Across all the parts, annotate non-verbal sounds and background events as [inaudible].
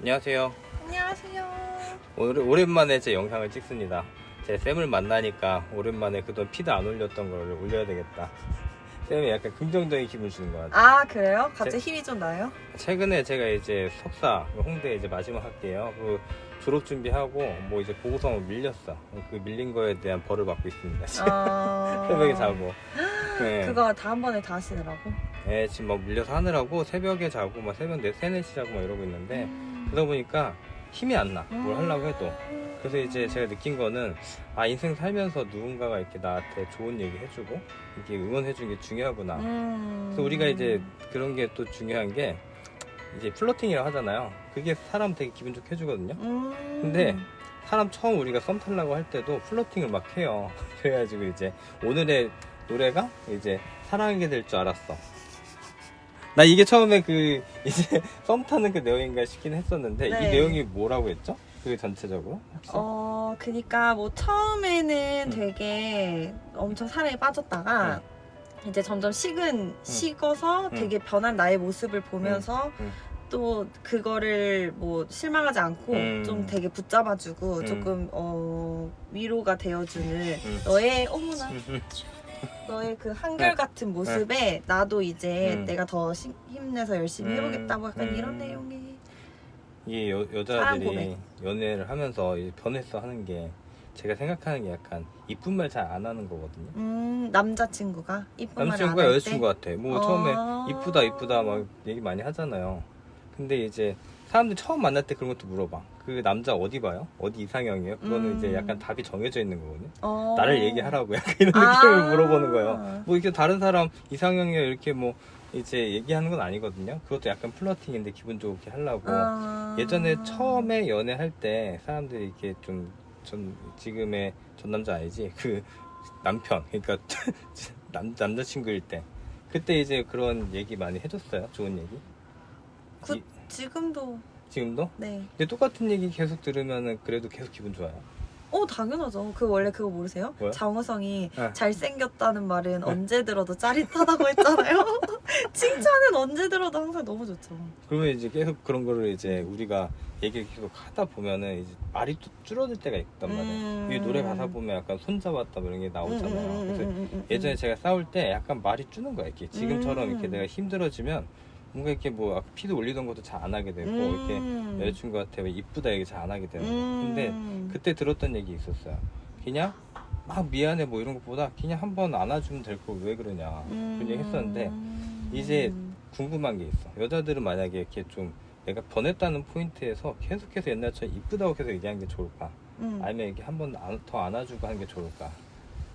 안녕하세요. 안녕하세요. 오늘 오랜만에 제 영상을 찍습니다. 제 쌤을 만나니까 오랜만에 그동안 피도 안 올렸던 걸 올려야 되겠다. 쌤이 약간 긍정적인 기분 주는 것 같아요. 아 그래요? 갑자기 힘이 좀 나요? 최근에 제가 이제 석사 홍대 이제 마지막 학기예요. 그 졸업 준비하고 뭐 이제 보고서 밀렸어. 그 밀린 거에 대한 벌을 받고 있습니다. 지금 아... [laughs] 새벽에 자고. [gasps] 네. 그거 다 한 번에 다 하시느라고? 네, 지금 막 밀려서 하느라고 새벽에 자고 막 새벽 4, 3, 4시 자고 막 이러고 있는데 음. 그러다 보니까 힘이 안 나. 뭘 하려고 해도. 그래서 이제 제가 느낀 거는 아 인생 살면서 누군가가 이렇게 나한테 좋은 얘기 해주고 이렇게 응원해주는 게 중요하구나. 음... 그래서 우리가 이제 그런 게 또 중요한 게 이제 플러팅이라고 하잖아요. 그게 사람 되게 기분 좋게 해주거든요. 음... 근데 사람 처음 우리가 썸 타려고 할 때도 플러팅을 막 해요. [laughs] 그래가지고 이제 오늘의 노래가 이제 사랑하게 될 줄 알았어. 나 이게 처음에 그 이제 [laughs] 썸 타는 그 내용인가 싶긴 했었는데 네. 이 내용이 뭐라고 했죠? 그 전체적으로 혹시? 어 그니까 뭐 처음에는 음. 되게 엄청 사랑에 빠졌다가 이제 점점 식은 식어서 음. 되게 변한 나의 모습을 보면서 음. 또 그거를 뭐 실망하지 않고 음. 좀 되게 붙잡아주고 음. 조금 어 위로가 되어주는 음. 너의 어머나. 너의 그 네. 한결같은 모습에 나도 이제 음. 내가 더 시- 힘내서 열심히 음. 해보겠다 뭐 약간 음. 이런 내용의 이게 여, 사랑 여자들이 고백. 연애를 하면서 이제 변했어 하는 게 제가 생각하는 게 약간 이쁜 말 잘 안 하는 거거든요. 음 남자친구가 이쁜 말을 남자친구가 때? 여자친구 같아. 뭐 아. 처음에 이쁘다 이쁘다 막 얘기 많이 하잖아요. 근데 이제 사람들 처음 만날 때 그런 것도 물어봐. 그 남자 어디 봐요? 어디 이상형이에요? 그거는 음. 이제 약간 답이 정해져 있는 거거든요. 어. 나를 얘기하라고 [laughs] 약간 이런 아. 느낌을 물어보는 거예요. 뭐 이렇게 다른 사람 이상형이요 이렇게 뭐 이제 얘기하는 건 아니거든요. 그것도 약간 플러팅인데 기분 좋게 하려고. 아. 예전에 처음에 연애할 때 사람들이 이렇게 좀, 전, 지금의 전 남자 아니지? 그 남편, 그러니까 [laughs] 남, 남자친구일 때. 그때 이제 그런 얘기 많이 해줬어요. 좋은 얘기. 그 이- 지금도 지금도? 네. 근데 똑같은 얘기 계속 들으면은 그래도 계속 기분 좋아요. 어 당연하죠. 그 원래 그거 모르세요? 뭐요? 장호성이 네. 잘생겼다는 말은 언제 들어도 짜릿하다고 했잖아요. [laughs] 칭찬은 언제 들어도 항상 너무 좋죠. 그러면 이제 계속 그런 거를 이제 우리가 얘기를 계속 하다 보면은 이제 말이 또 줄어들 때가 있단 말이에요. 음. 이 노래 가사 보면 약간 손잡았다 뭐 이런 게 나오잖아요. 음, 음, 그래서 음, 음, 음, 예전에 제가 싸울 때 약간 말이 주는 거야. 이렇게 지금처럼 음. 이렇게 내가 힘들어지면 뭔가 이렇게 뭐 아까 피도 올리던 것도 잘 안 하게 되고 음. 이렇게 여자친구한테 왜 이쁘다 얘기 잘 안 하게 되는 거야. 음. 근데 그때 들었던 얘기 있었어요. 그냥 막 미안해 뭐 이런 것보다 그냥 한번 안아주면 될걸왜 그러냐 음. 그런 얘기 했었는데 이제 궁금한 게 있어. 여자들은 만약에 이렇게 좀 내가 변했다는 포인트에서 계속해서 옛날처럼 이쁘다고 계속 얘기하는 게 좋을까? 음. 아니면 이렇게 한 번 더 안아주고 하는 게 좋을까? [laughs]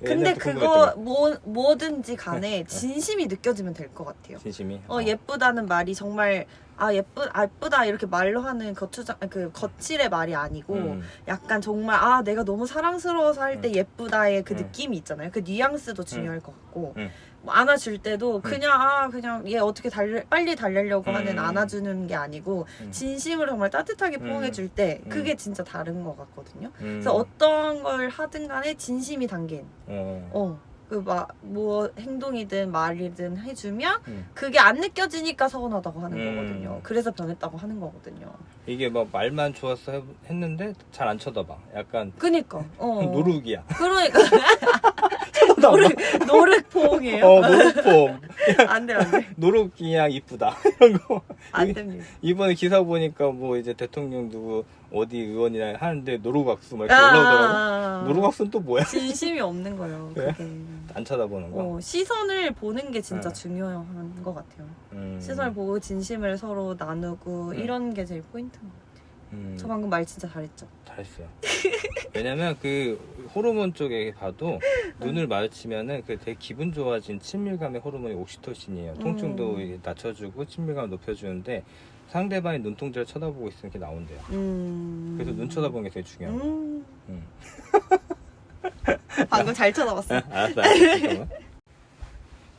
음. 근데 그거 뭐 뭐든지 간에 진심이 느껴지면 될 것 같아요. 진심이. 어 예쁘다는 말이 정말 아 예쁘 아 예쁘다 이렇게 말로 하는 거추장 그 거칠의 말이 아니고 음. 약간 정말 아 내가 너무 사랑스러워서 할때 음. 예쁘다의 그 음. 느낌이 있잖아요. 그 뉘앙스도 중요할 것 같고 음. 뭐 안아줄 때도 그냥 아 그냥 얘 어떻게 달려 빨리 달래려고 음. 하는 안아주는 게 아니고 음. 진심으로 정말 따뜻하게 음. 포옹해줄 때 음. 그게 진짜 다른 것 같거든요. 음. 그래서 어떤 걸 하든 간에 진심이 담긴 어. 어. 그막뭐 행동이든 말이든 해주면 음. 그게 안 느껴지니까 서운하다고 하는 음. 거거든요. 그래서 변했다고 하는 거거든요. 이게 막 말만 좋았어 해- 했는데 잘 안 쳐다봐. 약간 그니까. 어. [laughs] 노룩이야. 그러니까 [laughs] 노력 노력 포옹이에요. 어 노룩폼. 안돼 안 돼 노룩 그냥 이쁘다 [laughs] 이런 거. 안 됩니다. 이번에 기사 보니까 뭐 이제 대통령 누구 어디 의원이랑 하는데 노루각수 막 이렇게 올라오더라고. 아, 노루각수는 또 뭐야? 진심이 없는 거예요. 그래? [laughs] 그게. 안 쳐다보는 거. 어, 시선을 보는 게 진짜 네. 중요한 것 같아요. 음. 시선을 보고 진심을 서로 나누고 음. 이런 게 제일 포인트인 것 같아요. 음. 저 방금 말 진짜 잘했죠. 잘했어요. [laughs] 왜냐면 그 호르몬 쪽에 봐도 눈을 마주치면은 그 되게 기분 좋아진 친밀감의 호르몬이 옥시토신이에요. 통증도 음. 이게 낮춰주고 친밀감을 높여주는데 상대방이 눈동자를 쳐다보고 있으면 이렇게 나온대요. 음. 그래서 눈 쳐다보는 게 되게 중요해요. 음. 음. [laughs] 방금 잘 쳐다봤어. [laughs] 알았어, 알았어. [laughs] 잠깐만.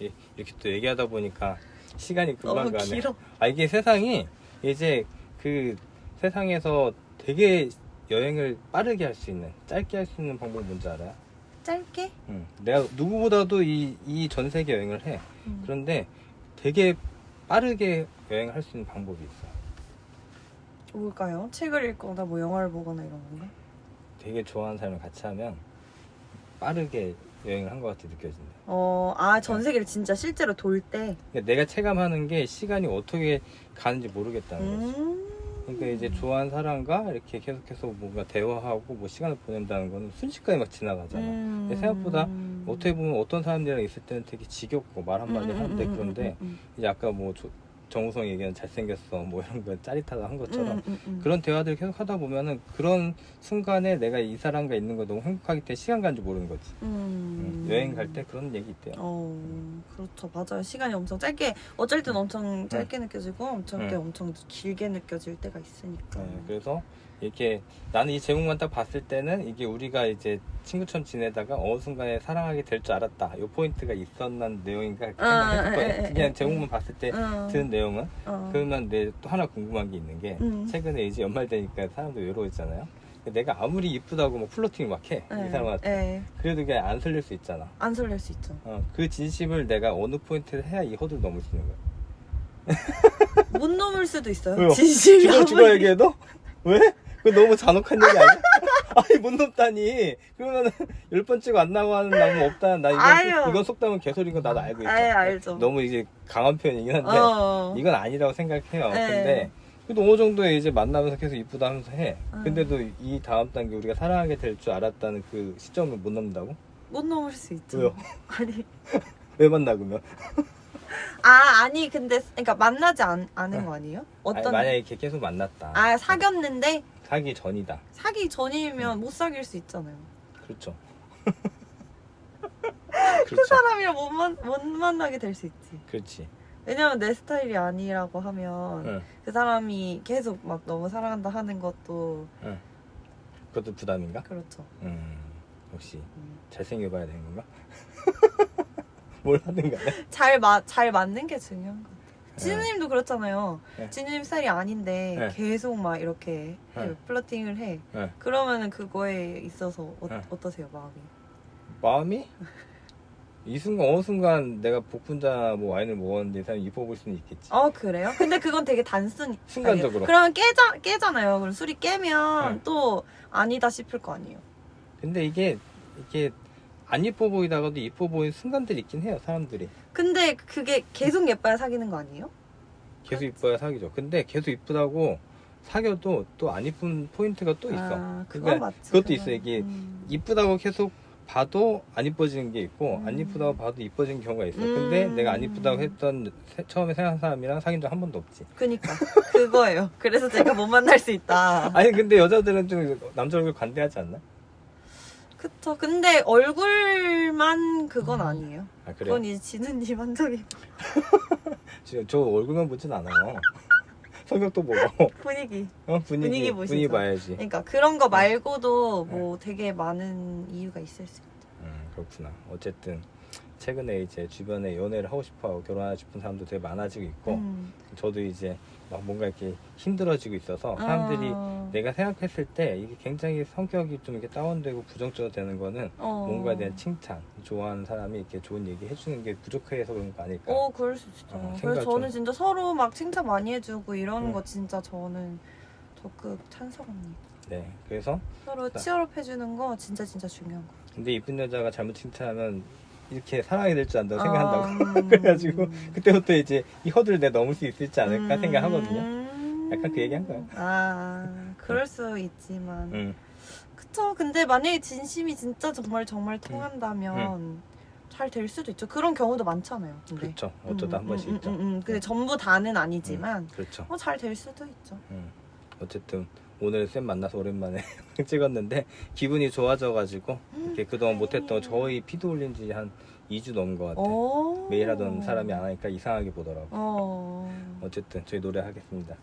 이- 이렇게 또 얘기하다 보니까 시간이 금방 너무 가네. 길어. 아 이게 세상이 이제 그 세상에서 되게 여행을 빠르게 할 수 있는 짧게 할 수 있는 방법 뭔지 알아요? 짧게? 응. 내가 누구보다도 이 이 전 세계 여행을 해. 음. 그런데 되게 빠르게 여행을 할수 있는 방법이 있어. 뭘까요? 책을 읽거나 뭐 영화를 보거나 이런 건가? 되게 좋아하는 사람을 같이 하면 빠르게 여행을 한 것 같이 느껴진다. 어, 아, 전 세계를 진짜 실제로 돌 때. 그러니까 내가 체감하는 게 시간이 어떻게 가는지 모르겠다는 거지. 음. 그러니까 이제 좋아하는 사람과 이렇게 계속해서 뭔가 대화하고 뭐 시간을 보낸다는 거는 순식간에 막 지나가잖아. 음. 근데 생각보다 어떻게 보면 어떤 사람들이랑 있을 때는 되게 지겹고 말 한마디 음, 음, 하는데 음, 그런데 음, 이제 아까 뭐 조- 정우성 얘기하는 잘생겼어 뭐 이런 거 짜릿하다 한 음, 것처럼 음, 음, 음. 그런 대화들을 계속 하다 보면은 그런 순간에 내가 이 사람과 있는 거 너무 행복하기 때문에 시간 가는 줄 모르는 거지. 음. 음, 여행 갈 때 그런 얘기 있대요. 어, 그렇죠. 맞아요. 시간이 엄청 짧게, 어쩔 땐 엄청 짧게 음. 느껴지고, 어쩔 때 엄청 길게 느껴질 때가 있으니까. 네, 그래서 이렇게 나는 이 제목만 딱 봤을 때는 이게 우리가 이제 친구처럼 지내다가 어느 순간에 사랑하게 될 줄 알았다. 요 포인트가 있었는 내용인가. 에, 그냥 제목만 봤을 때 어, 든 내용은 어. 그러면 내 또 하나 궁금한 게 있는 게 음. 최근에 이제 연말 되니까 사람도 외로워지잖아요. 내가 아무리 이쁘다고 막 플로팅 막 해. 이 네, 사람한테. 네. 그래도 그냥 안 설릴 수 있잖아. 안 설렐 수 있죠. 어, 그 진심을 내가 어느 포인트를 해야 이 허들 넘을 수 있는 거야. 못 넘을 수도 있어요. 왜요? 진심이 죽어 죽어 얘기해도? 왜? 그거 너무 잔혹한 얘기 아니야? [laughs] 아니 못 넘다니. 그러면은 [laughs] 열 번 찍고 안 나고 하는 나무 없다. 나 이건 아유. 이건 속담은 개소리인 거 나도 알고 있죠. 아예 알죠. 너무 이제 강한 표현이긴 한데 어. 이건 아니라고 생각해요. 네. 근데 그래도 어느 정도의 이제 만나면서 계속 이쁘다 하면서 해. 음. 근데도 이 다음 단계 우리가 사랑하게 될 줄 알았다는 그 시점을 못 넘는다고? 못 넘을 수 있죠. 왜요? [laughs] 아니. 왜 만나 그러면? 아, 아니, 근데, 그러니까 만나지 않, 않은 거 아니에요? [laughs] 아니, 어떤. 만약에 이렇게 계속 만났다. 아, 사귀었는데, 사기 전이다. 사기 전이면 못 사귈 수 있잖아요. 그렇죠. [laughs] 그 그렇죠. 사람이랑 못, 만, 못 만나게 될 수 있지. 그렇지. 왜냐면 내 스타일이 아니라고 하면 응. 그 사람이 계속 막 너무 사랑한다 하는 것도 응. 그것도 부담인가? 그렇죠. 음, 역시 음. 잘생겨봐야 되는 건가? [laughs] 뭘 하든 간에. [laughs] 잘, 마, 잘 맞는 게 중요한 것 같아요. 네. 진우님도 그렇잖아요. 네. 진우님 스타일이 아닌데 네. 계속 막 이렇게 해, 네. 플러팅을 해. 네. 그러면은 그거에 있어서 어, 네. 어떠세요 마음이? 마음이? 이 순간, 어느 순간 내가 복분자 뭐 와인을 먹었는데 이 사람이 이뻐 보일 수는 있겠지. 어 그래요? 근데 그건 되게 단순히 [laughs] 순간적으로. 그러면 깨자 깨잖아요. 그럼 술이 깨면 네. 또 아니다 싶을 거 아니에요. 근데 이게, 이게 안 이뻐 보이다가도 이뻐 보이는 순간들이 있긴 해요, 사람들이. 근데 그게 계속 예뻐야 사귀는 거 아니에요? 계속 이뻐야 사귀죠. 근데 계속 이쁘다고 사귀어도 또 안 이쁜 포인트가 또 있어. 아, 그건 그러니까 맞지. 그것도. 있어, 이게 음. 이쁘다고 계속 봐도 안 이뻐지는 게 있고 안 음. 이쁘다고 봐도 이뻐지는 경우가 있어. 근데 음. 내가 안 이쁘다고 했던 세- 처음에 생각한 사람이랑 사귄 적 한 번도 없지. 그니까 그거예요. 그래서 제가 못 만날 수 있다. [laughs] 아니 근데 여자들은 좀 남자 얼굴 관대하지 않나? 그쵸. 근데 얼굴만 그건 아니에요. 아 그건 그래요? 이제 지는님 한정이고 [laughs] 지금 저 얼굴만 보진 않아요. [laughs] 성격도 보고 분위기. 어? 분위기 분위기 보시죠. 분위기 봐야지. 그러니까 그런 거 말고도 뭐 되게 많은 이유가 있을 수 있죠. 음, 그렇구나. 어쨌든 최근에 이제 주변에 연애를 하고 싶어하고 결혼하고 싶은 사람도 되게 많아지고 있고 음. 저도 이제 막 뭔가 이렇게 힘들어지고 있어서 사람들이 어, 내가 생각했을 때 이게 굉장히 성격이 좀 이렇게 다운되고 부정적으로 되는 거는 어. 뭔가에 대한 칭찬, 좋아하는 사람이 이렇게 좋은 얘기 해주는 게 부족해서 그런 거 아닐까. 어, 그럴 수 있죠. 어, 그래서 저는 좀- 진짜 서로 막 칭찬 많이 해주고 이러는 음. 거 진짜 저는 적극 찬성합니다. 네, 그래서 서로 나- 치열업 해주는 거 진짜 진짜 중요한 거. 근데 이쁜 여자가 잘못 칭찬하면 이렇게 사랑하게 될줄 안다고 생각한다고. 음. [laughs] 그래가지고 그때부터 이제 이 허들을 내가 넘을 수 있을지 않을까 음. 생각하거든요. 약간 그 얘기 한 거야. 아, 그럴 수 있지만. 응, 그쵸. 근데 만약에 진심이 진짜 정말 정말 통한다면 잘 될 수도 있죠. 그런 경우도 많잖아요. 근데. 그렇죠. 어쩌다 한 음, 번씩 음, 있죠. 음, 음. 근데 전부 다는 아니지만 그렇죠. 어, 잘 될 수도 있죠. 음. 어쨌든 오늘 쌤 만나서 오랜만에 [laughs] 찍었는데 기분이 좋아져가지고 이렇게 그동안 못했던 저희 피드 올린 지 한 2주 넘은 것 같아. 오. 매일 하던 사람이 안 하니까 이상하게 보더라고. 어. 어쨌든 저희 노래 하겠습니다.